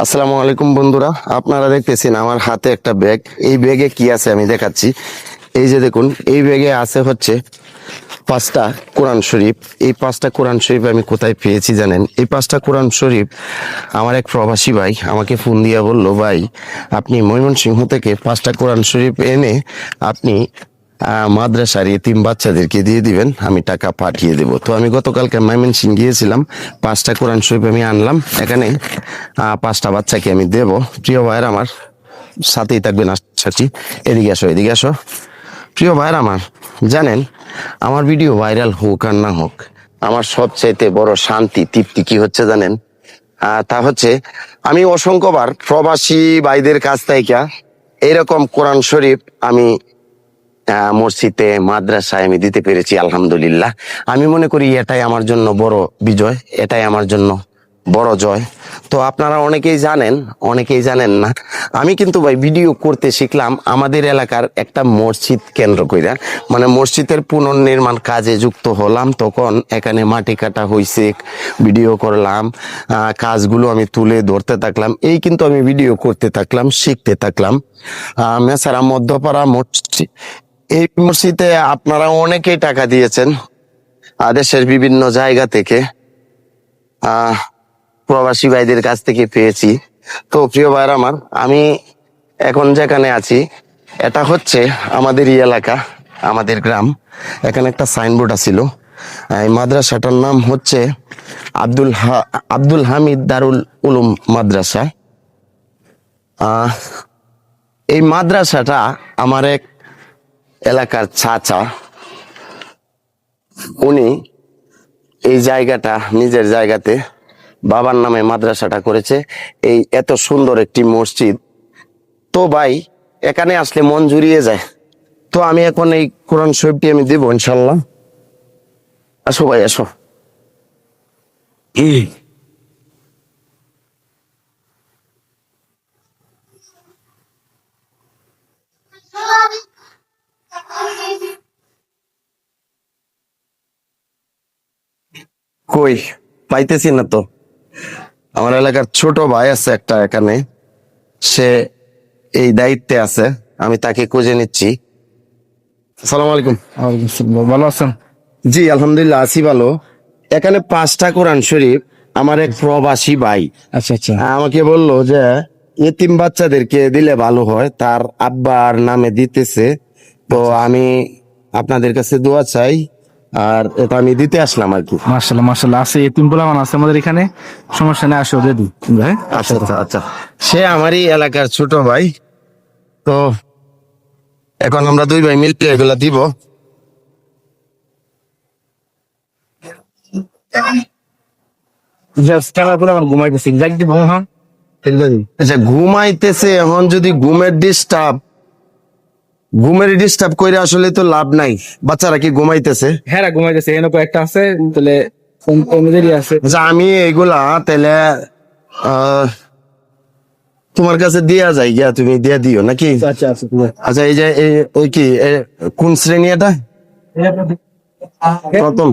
আসসালামু আলাইকুম বন্ধুরা, আপনারা দেখতেছেন আমার হাতে একটা ব্যাগ। এই ব্যাগে কি আছে আমি দেখাচ্ছি। এই যে দেখুন, এই ব্যাগে আছে হচ্ছে পাঁচটা কোরআন শরীফ। এই পাঁচটা কোরআন শরীফ আমি কোথায় পেয়েছি জানেন? এই পাঁচটা কোরআন শরীফ আমার এক প্রবাসী ভাই আমাকে ফোন দিয়ে বলল, ভাই, আপনি ময়মনসিংহ থেকে পাঁচটা কোরআন শরীফ এনে আপনি মাদ্রাসার এতিম বাচ্চাদেরকে দিয়ে দিবেন, আমি টাকা পাঠিয়ে দেব। তো আমি গতকালকে ময়মনসিং গিয়েছিলাম, পাঁচটা কোরআন শরীফ আমি আনলাম, এখানে পাঁচটা বাচ্চাকে আমি দেব। প্রিয় ভাইয়ের আমার, সাথেই থাকবেন আশাছি। এদিকে আসো এদিকে আসো। প্রিয় ভাইয়ের আমার, জানেন, আমার ভিডিও ভাইরাল হোক আর না হোক, আমার সবচাইতে বড় শান্তি, তৃপ্তি কি হচ্ছে জানেন? তা হচ্ছে, আমি অসংখ্যবার প্রবাসী ভাইদের কাছ থেকে এরকম কোরআন শরীফ আমি মসজিদে, মাদ্রাসায় আমি দিতে পেরেছি, আলহামদুলিল্লাহ। আমি মনে করি এটাই আমার জন্য বড় বিজয়, এটাই আমার জন্য বড় জয়। তো আপনারা অনেকেই জানেন অনেকেই জানেন না। আমি কিন্তু ভাই ভিডিও করতে শিখলাম আমাদের এলাকার একটা মসজিদ কেন্দ্র কইরা। মানে মসজিদের পুনর্নির্মাণ কাজে যুক্ত হলাম তখন, এখানে মাটি কাটা হয়েছে ভিডিও করলাম কাজগুলো আমি তুলে ধরতে থাকলাম। এই কিন্তু আমি ভিডিও করতে থাকলাম, শিখতে থাকলাম। মেসারা মধ্যপাড়া মসজিদ এই মসজিদে আপনারা অনেকেই টাকা দিয়েছেন দেশের বিভিন্ন জায়গা থেকে। প্রবাসী ভাইদের কাছ থেকে পেয়েছি। তো প্রিয় ভাইয়ের আমার, আমি এখন যেখানে আছি, এটা হচ্ছে আমাদের এলাকা, আমাদের গ্রাম। এখানে একটা সাইনবোর্ড আছিল। এই মাদ্রাসাটার নাম হচ্ছে আব্দুল হা- আব্দুল হামিদ দারুল উলুম মাদ্রাসা। এই মাদ্রাসাটা আমার এক এলাকার চাচা, উনি এই জায়গাটা, নিজের জায়গাতে বাবার নামে মাদ্রাসাটা করেছে। এই এত সুন্দর একটি মসজিদ। তো ভাই, এখানে আসলে মন জুড়িয়ে যায়। তো আমি এখন এই কোরআন শরীফটি আমি দেবো ইনশাল্লাহ। আসো ভাই, আসো। কই পাইতেছি না তো। আমার এলাকার ছোট ভাই আছে একটা এখানে। সে এই দায়িত্বে আছে আমি তাকে খুঁজে নিচ্ছি। সালাম আলাইকুম। ভালো আছেন? জি আলহামদুলিল্লাহ আছি ভালো। এখানে পাঁচটা কোরআন শরীফ আমার এক প্রবাসী ভাই। আচ্ছা আচ্ছা। আমাকে বলল যে এতিম বাচ্চাদেরকে দিলে ভালো হয় তার আব্বার নামে দিতেছে। তো আমি আপনাদের কাছে দোয়া চাই আর এটা আমি দিতে আসলাম আর কি। মার্শাল্লাহ মার্শাল্লাহ আছে এতিম পোলামান আছে আমাদের এখানে। সমস্যা নেই আসো রেডি হ্যাঁ? আচ্ছা আচ্ছা আচ্ছা। সে আমারই এলাকার ছোট ভাই। তো এখন আমরা দুই ভাই মিলে এগুলা দিব। হ্যাঁ। আচ্ছা ঘুমাইতেছে এখন যদি ঘুমের ডিস্টার্ব ঘুমের ডিস্টার্ব করে আসলে তো লাভ নাই। বাচ্চারা কি ঘুমাইতেছে? হ্যাঁ ঘুমাইতেছে। এনে একটা আছে তাহলে আছে। আচ্ছা আমি এইগুলা তাহলে তোমার কাছে দিয়া যাই গিয়া তুমি দিয়া দিও নাকি? আচ্ছা আচ্ছা আচ্ছা এই যে ওই কি কোন শ্রেণি এটা? প্রথম।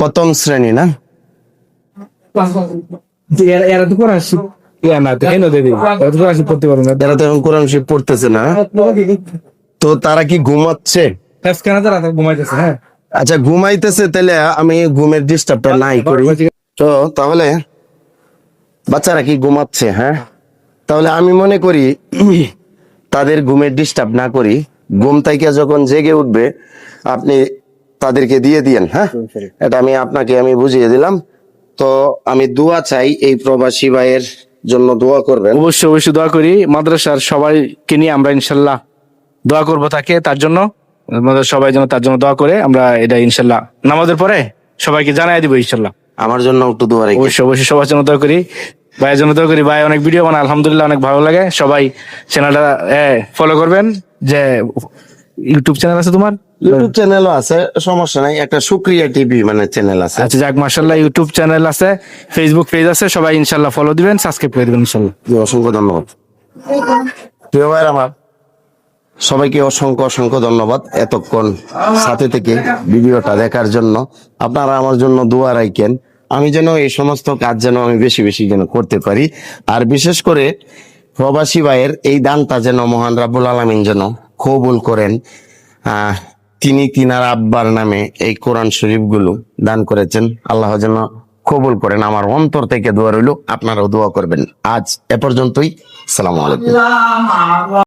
প্রথম শ্রেণি না? এরা তো ইয়া না তো এনে দে দিই এরা তো কোরআন শিখ পড়তে পারবে না। যারা তো এখন কোরআন শরীফ পড়তেছে না। তো তারা কি ঘুমাচ্ছে? হেফখানা তারা ঘুমাইতেছে হ্যাঁ। আচ্ছা ঘুমাইতেছে তাহলে আমি ঘুমের ডিস্টার্বটা নাই করি। তো তাহলে বাচ্চারা কি ঘুমাচ্ছে হ্যাঁ? তাহলে আমি মনে করি তাদের ঘুমের ডিস্টার্ব না করি। ঘুম থেকে যখন জেগে উঠবে আপনি তাদেরকে দিয়ে দিয়েন হ্যাঁ? এটা আমি আপনাকে আমি বুঝিয়ে দিলাম। তো আমি দোয়া চাই এই প্রবাসী ভাইয়ের জন্য দোয়া করবেন। অবশ্যই অবশ্যই দোয়া করি। মাদ্রাসার সবাইকে নিয়ে আমরা ইনশাল্লাহ দোয়া করব তাকে তার জন্য। আমাদের সবাই যেন তার জন্য দোয়া করে আমরা এটা ইনশাল্লাহ নামাজের পরে সবাইকে জানাই দিব ইনশাল্লাহ। আমার জন্য একটু দোয়া রেখে। অবশ্যই অবশ্যই সবার জন্য দোয়া করি। ভাইয়ের জন্য দোয়া করি। ভাই অনেক ভিডিও বানায় আলহামদুলিল্লাহ অনেক ভালো লাগে। সবাই চ্যানেলটা ফলো করবেন। যে ইউটিউব চ্যানেল আছে তোমার? ইউটিউব চ্যানেলও আছে সমস্যা নাই একটা সুক্রিয়া টিভি মানে চ্যানেল আছে। আচ্ছা যাক মার্শাল্লাহ ইউটিউব চ্যানেল আছে ফেসবুক পেজ আছে সবাই ইনশাল্লাহ ফলো দিবেন সাবস্ক্রাইব করে দিবেন ইনশাল্লাহ জি, অসংখ্য ধন্যবাদ। প্রিয় ভাইয়ের আমার সবাইকে অসংখ্য অসংখ্য ধন্যবাদ এতক্ষণ সাথে থেকে ভিডিওটা দেখার জন্য। আপনারা আমার জন্য দোয়া রাখেন আমি যেন এই সমস্ত কাজ যেন আমি বেশি বেশি যেন করতে পারি। আর বিশেষ করে প্রবাসী ভাইয়ের এই দানটা যেন মহান রাবুল আলমিন যেন কবুল করেন। আহ তিনি তিনার আব্বার নামে এই কোরআন শরীফগুলো দান করেছেন। আল্লাহ যেন কবুল করেন। আমার অন্তর থেকে দোয়া রইল। আপনারাও দোয়া করবেন। আজ এ পর্যন্তই। সালাম আলাইকুম।